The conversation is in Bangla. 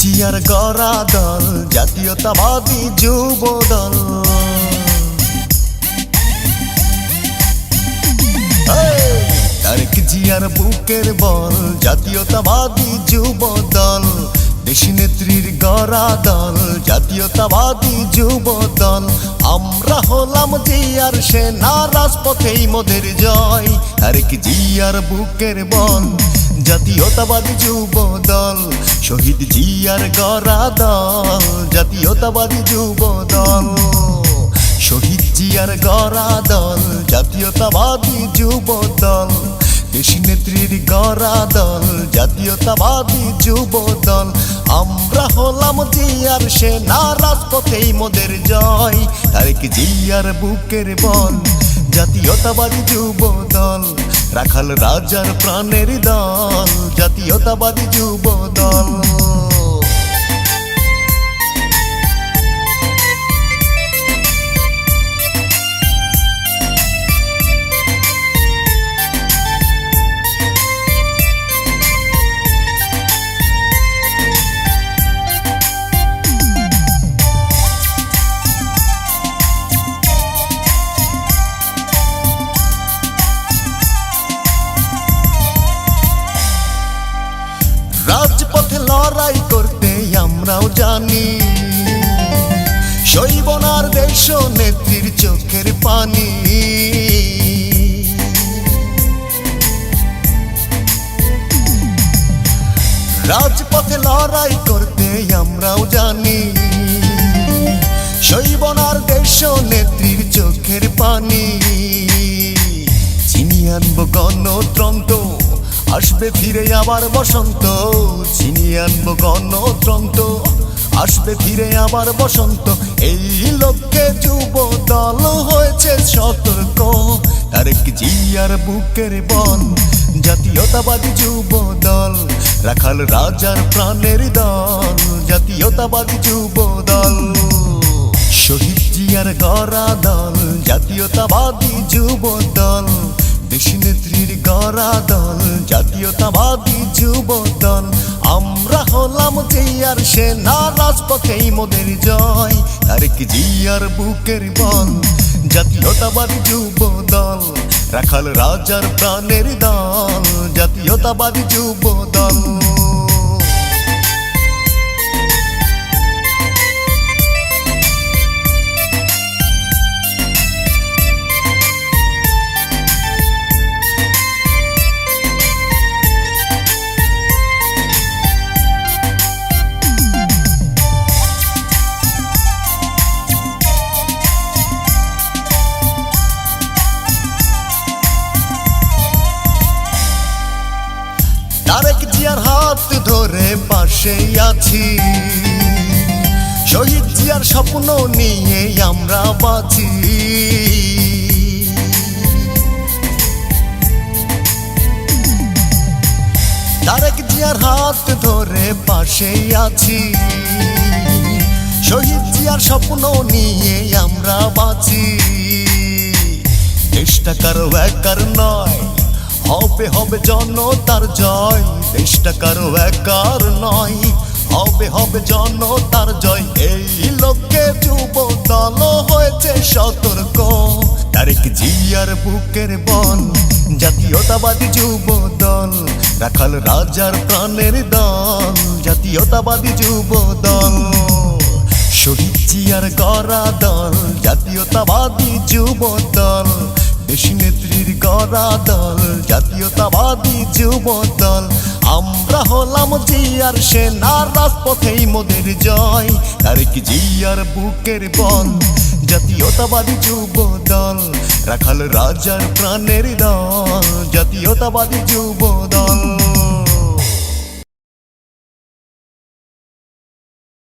জিয়ার গড়া দল, জাতীয়তাবাদী যুব দল জিয়ার বুকের বল, জাতীয়তাবাদী যুব দল দেশি নেত্রীর গড়া দল, জাতীয়তাবাদী যুব দল আমরা হলাম জিয়ার সেনা রাজপথেই মোদের জয়। তারেক জিয়ার বুকের বল জাতীয়তাবাদী যুব দল শহীদ জিয়ার গড়া দল, জাতীয়তাবাদী যুব দল শহীদ জিয়ার গড়া দল, জাতীয়তাবাদী যুব দল দেশি নেত্রীর গড়া দল, জাতীয়তাবাদী যুব দল আমরা হলাম জিয়ার সেনা, রাজপথেই মোদের জয়, তারেক জিয়ার বুকের বল, জাতীয়তাবাদী যুব দল রাখাল রাজার প্রাণের দল জাতীয়তাবাদী যুব দল। আমরাও জানি, শৈবনার দেশ নেত্রীর চোখের পানি। রাজপথে লড়াই করতে আমরাও জানি, শৈবনার দেশ নেত্রীর চোখের পানি। আসবে ফিরে আবার বসন্ত চিনি আনব গণতন্ত্র। আসবে ফিরে আবার বসন্ত, এই লোককে যুব দল হয়েছে সতর্ক। তারেক জিয়ার বুকের বল জাতীয়তাবাদী যুব দল রাখাল রাজার প্রাণের দল জাতীয়তাবাদী যুব দল শহীদ জিয়ার গড়া দল, জাতীয়তাবাদী যুব দল দেশি নেত্রীর গড়া দল জাতীয়তাবাদী যুব দল আমরা হলাম জিয়ার সেনা, রাজপথেই মোদের জয়। তারেক জিয়ার বুকের বল, জাতীয়তাবাদী যুব দল রাখাল রাজার প্রাণের দল, জাতীয়তাবাদী যুব ধরে পাশে আছি। শহীদ জিয়ার স্বপ্ন নিয়ে আমরা বাঁচি। তারেক জিয়ার হাত ধরে পাশে আছি। শহীদ জিয়ার স্বপ্ন নিয়ে আমরা বাঁচি। দেশটা কারও একার নয় হবে হবে জনতার জয়। দেশটা কারও একার নয়। হবে হবে জনতার জয়। এই লক্ষ্যে যুব দল হয়েছে সতর্ক। তারেক জিয়ার বুকের বল, জাতীয়তাবাদী যুব দল রাখাল রাজার প্রাণের দল, জাতীয়তাবাদী যুব দল শহীদ জিয়ার গড়া দল, জাতীয়তাবাদী যুব দল দেশি নেত্রীর গড়া দল, জাতীয়তাবাদী যুব দল আমরা হলাম জিয়ার সেনার রাজপথেই মোদের জয়। তারেক জিয়ার বুকের বল, জাতীয়তাবাদী যুব দল রাখাল রাজার প্রাণের দল, জাতীয়তাবাদী যুব দল